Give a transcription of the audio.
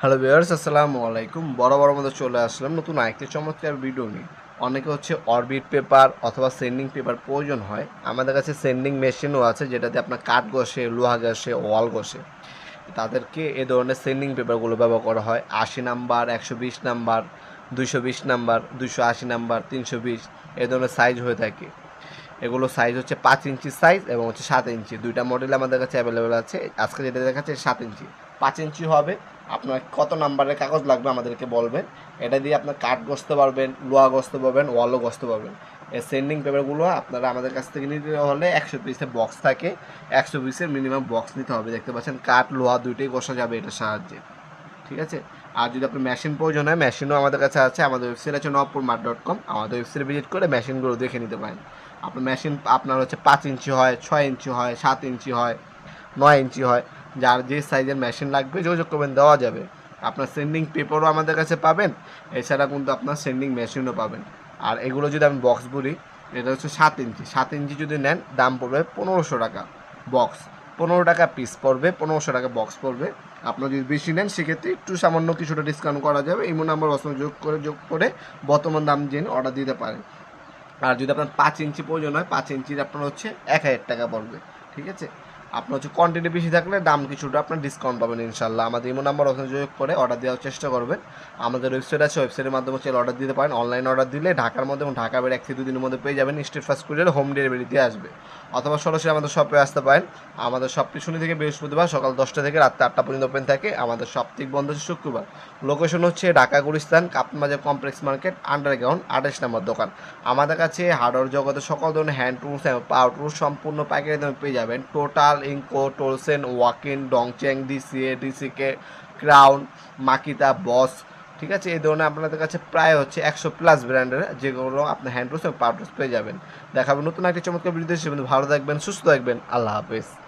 Hello viewers আসসালামু আলাইকুম। বড় বড় মধ্যে চলে আসলাম নতুন আরেকটি চমৎকার ভিডিও নিয়ে। অনেকে হচ্ছে অরবিট পেপার অথবা সেন্ডিং পেপার প্রয়োজন হয়। আমাদের কাছে সেন্ডিং মেশিনও আছে যেটাতে আপনার কাঠ ঘষে, লোহা ঘষে ওয়াল ঘষে। তাদেরকে এ ধরনের সেন্ডিং পেপারগুলো ব্যবহার করা হয়। আশি নাম্বার, একশো বিশ নাম্বার, দুইশো বিশ নাম্বার, দুইশো আশি নাম্বার, তিনশো বিশ, এ ধরনের সাইজ হয়ে থাকে। এগুলো সাইজ হচ্ছে পাঁচ ইঞ্চি সাইজ এবং হচ্ছে সাত ইঞ্চি। দুইটা মডেল আমাদের কাছে অ্যাভেলেবেল আছে। আজকে যেটা দেখাচ্ছে সাত ইঞ্চি। পাঁচ ইঞ্চি হবে। আপনার কত নাম্বারের কাগজ লাগবে আমাদেরকে বলবেন। এটা দিয়ে আপনার কাঠ গসতে পারবেন, লোহা গসতে পারবেন, ওয়ালও গসতে পারবেন। এই সেন্ডিং পেপারগুলো আপনারা আমাদের কাছ থেকে নিতে হলে একশো পিসের বক্স থাকে। একশো পিসের মিনিমাম বক্স নিতে হবে। দেখতে পাচ্ছেন কাঠ, লোহা দুইটাই গসা যাবে এটার সাহায্যে। ঠিক আছে? আর যদি আপনার মেশিন প্রয়োজন হয় মেশিনও আমাদের কাছে আছে। আমাদের ওয়েবসাইট আছে নবপুর মার্ট ডট কম আমাদের ওয়েবসাইটে ভিজিট করে মেশিনগুলো দেখে নিতে পারেন। আপনার মেশিন আপনার হচ্ছে পাঁচ ইঞ্চি হয়, ছয় ইঞ্চি হয়, সাত ইঞ্চি হয়, নয় ইঞ্চি হয়। যার যে সাইজের মেশিন লাগবে, যোগাযোগ করবেন, দেওয়া যাবে। আপনার সেন্ডিং পেপারও আমাদের কাছে পাবেন, এছাড়া কিন্তু আপনার সেন্ডিং মেশিনও পাবেন। আর এগুলো যদি আমি বক্স বলি, এটা হচ্ছে সাত ইঞ্চি। সাত ইঞ্চি যদি নেন, দাম পড়বে পনেরোশো টাকা বক্স পনেরো টাকা পিস পড়বে, পনেরোশো টাকা বক্স পড়বে। আপনার যদি বেশি নেন, সেক্ষেত্রে একটু সামান্য কিছুটা ডিসকাউন্ট করা যাবে। এই নাম্বার অপশন যোগ করে যোগ করে বর্তমান দাম জেনে অর্ডার দিতে পারেন। আর যদি আপনার পাঁচ ইঞ্চি প্রয়োজন হয়, পাঁচ ইঞ্চির আপনার হচ্ছে এক হাজার টাকা পড়বে। ঠিক আছে? আপনার হচ্ছে কোয়ান্টিটি বেশি থাকলে দাম কিছুটা আপনার ডিসকাউন্ট পাবেন ইনশাল্লাহ আমাদের ইমো নাম্বার ওখানে যোগ করে অর্ডার দেওয়ার চেষ্টা করবেন। আমাদের ওয়েবসাইট আছে ওয়েবসাইটের মাধ্যমে চাইলে অর্ডার দিতে পারেন। অনলাইন অর্ডার দিলে ঢাকার মধ্যে এবং ঢাকা বের এক থেকে দুদিনের মধ্যে পেয়ে যাবেন state first courier home delivery দিয়ে আসবে। অথবা সরাসরি আমাদের শপে আসতে পারেন। আমাদের শপটি শনি থেকে বৃহস্পতিবার সকাল দশটা থেকে রাত্রে আটটা পর্যন্ত ওপেন থাকে। আমাদের সপ্তাহিক বন্ধ হচ্ছে শুক্রবার। লোকেশন হচ্ছে Dhaka Gulistan Kaptanbazar complex market underground আঠাশ নম্বর দোকান। আমাদের কাছে হার্ডওয়ার জগতে সকল ধরনের হ্যান্ড টুলস পাওয়ার টুলস সম্পূর্ণ পাইকারি দামে পেয়ে যাবেন। টোটাল ইনকো টোলসেন ওয়াকিন ডি ডিসিএ কে ক্রাউন মাকিতা বস ঠিক আছে? এই ধরনের আপনাদের কাছে প্রায় হচ্ছে একশো প্লাস ব্র্যান্ডের যেগুলো আপনার হ্যান্ড রোস এবং পাওয়ার পেয়ে যাবেন। দেখাবেন নতুন একটি চমৎকার বিরুদ্ধে ভালো থাকবেন, সুস্থ থাকবেন, আল্লাহ হাফেজ।